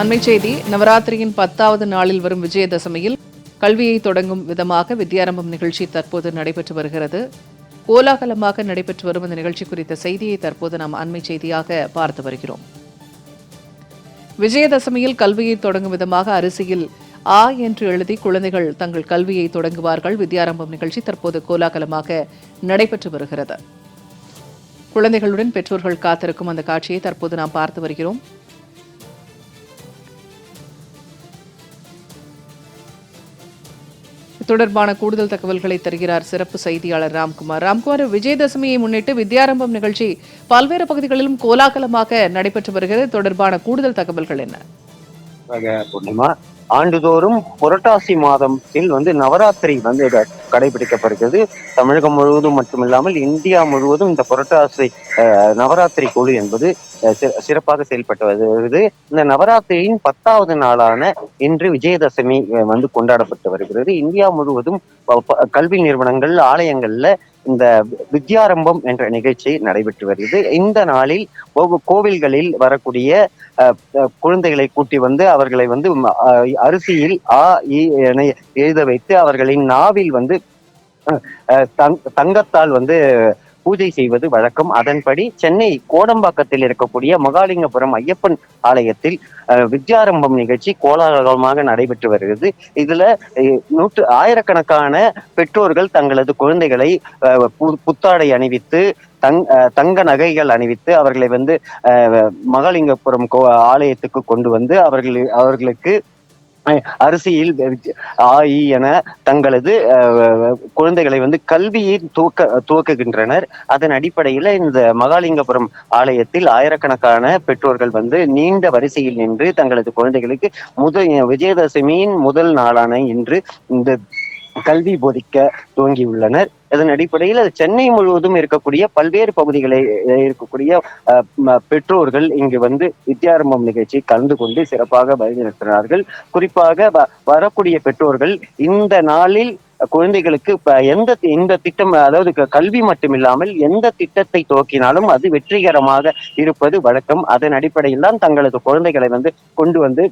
அண்மை செய்தி நவராத்திரியின் பத்தாவது நாளில் வரும் விஜயதசமியில் கல்வியை தொடங்கும் விதமாக வித்யாரம்பம் நிகழ்ச்சி தற்போது நடைபெற்று வருகிறது. கோலாகலமாக நடைபெற்று வரும் இந்த நிகழ்ச்சி குறித்த செய்தியை தற்போது நாம் அண்மை செய்தியாக பார்த்து வருகிறோம். விஜயதசமியில் கல்வியை தொடங்கும் விதமாக அரிசியில் ஆ என்று எழுதி குழந்தைகள் தங்கள் கல்வியை தொடங்குவார்கள். வித்யாரம்பம் நிகழ்ச்சி தற்போது கோலாகலமாக நடைபெற்று வருகிறது. குழந்தைகளுடன் பெற்றோர்கள் காத்திருக்கும் அந்த காட்சியை தற்போது நாம் பார்த்து வருகிறோம். தொடர்பான கூடுதல் தகவல்களை தருகிறார் சிறப்பு செய்தியாளர் ராம்குமார். ராம்குமார் விஜயதசமியை முன்னிட்டு வித்யாரம்பம் நிகழ்ச்சி பல்வேறு பகுதிகளிலும் கோலாகலமாக நடைபெற்று வருகிறது. தொடர்பான கூடுதல் தகவல்கள் என்ன? ஆண்டுதோறும் புரட்டாசி மாதத்தில் வந்து நவராத்திரி வந்து கடைபிடிக்கப்படுகிறது தமிழகம் முழுவதும் மட்டுமில்லாமல் இந்தியா முழுவதும் இந்த புரட்டாசி அஹ், நவராத்திரி குழு என்பது சிறப்பாக செயல்பட்டு வருகிறது. இந்த நவராத்திரியின் பத்தாவது நாளான இன்று விஜயதசமி வந்து கொண்டாடப்பட்டு வருகிறது. இந்தியா முழுவதும் கல்வி நிறுவனங்கள் ஆலயங்கள்ல இந்த வித்யாரம்பம் என்ற நிகழ்ச்சி நடைபெற்று வருகிறது. இந்த நாளில் ஒவ்வொரு கோவில்களில் வரக்கூடிய அஹ், குழந்தைகளை கூட்டி வந்து அவர்களை வந்து அரிசியில் ஆ இ என எழுத வைத்து அவர்களின் நாவில் வந்து தங்- தங்கத்தால் வந்து பூஜை செய்வது வழக்கம். அதன்படி சென்னை கோடம்பாக்கத்தில் இருக்கக்கூடிய மகாலிங்கபுரம் ஐயப்பன் ஆலயத்தில் வித்யாரம்பம் நிகழ்ச்சி கோலாகலமாக நடைபெற்று வருகிறது. இதுல நூற்று ஆயிரக்கணக்கான பெற்றோர்கள் தங்களது குழந்தைகளை பு- புத்தாடை அணிவித்து தங் தங்க நகைகள் அணிவித்து அவர்களை வந்து மகாலிங்கபுரம் கோ ஆலயத்துக்கு கொண்டு வந்து அவர்கள் அவர்களுக்கு அரிசியில் ஆயி என தங்களது அஹ், குழந்தைகளை வந்து கல்வியை துவக்க துவக்குகின்றனர். அதன் அடிப்படையில் இந்த மகாலிங்கபுரம் ஆலயத்தில் ஆயிரக்கணக்கான பெற்றோர்கள் வந்து நீண்ட வரிசையில் நின்று தங்களது குழந்தைகளுக்கு முதல் விஜயதசமியின் முதல் நாளான இன்று இந்த கல்வி போதிக்க துவங்கியுள்ளனர். இதன் அடிப்படையில் அது சென்னை முழுவதும் இருக்கக்கூடிய பல்வேறு பகுதிகளில் இருக்கக்கூடிய பெற்றோர்கள் இங்கு வந்து வித்யாரம்பம் நிகழ்ச்சி கலந்து கொண்டு சிறப்பாக வழிநடத்தினார்கள். குறிப்பாக வ- வரக்கூடிய பெற்றோர்கள் இந்த நாளில் குழந்தைகளுக்கு எந்த இந்த திட்டம் அதாவது கல்வி மட்டுமில்லாமல் எந்த திட்டத்தை துவக்கினாலும் அது வெற்றிகரமாக இருப்பது வழக்கம். அதன் அடிப்படையில் தான் தங்களது குழந்தைகளை வந்து கொண்டு வந்து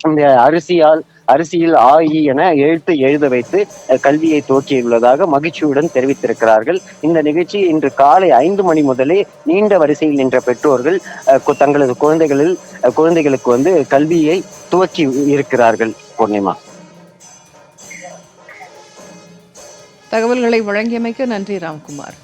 இந்த அரிசியால் அரிசியில் ஆயி என எழுத்து எழுத வைத்து கல்வியை துவக்கியுள்ளதாக மகிழ்ச்சியுடன் தெரிவித்திருக்கிறார்கள். இந்த நிகழ்ச்சி இன்று காலை ஐந்து மணி முதலே நீண்ட வரிசையில் நின்ற பெற்றோர்கள் அஹ், கு- தங்களது குழந்தைகளில் அஹ், குழந்தைகளுக்கு வந்து கல்வியை துவக்கி இருக்கிறார்கள். பூர்ணிமா. தகவல்களை வழங்கியமைக்கு நன்றி ராம்குமார்.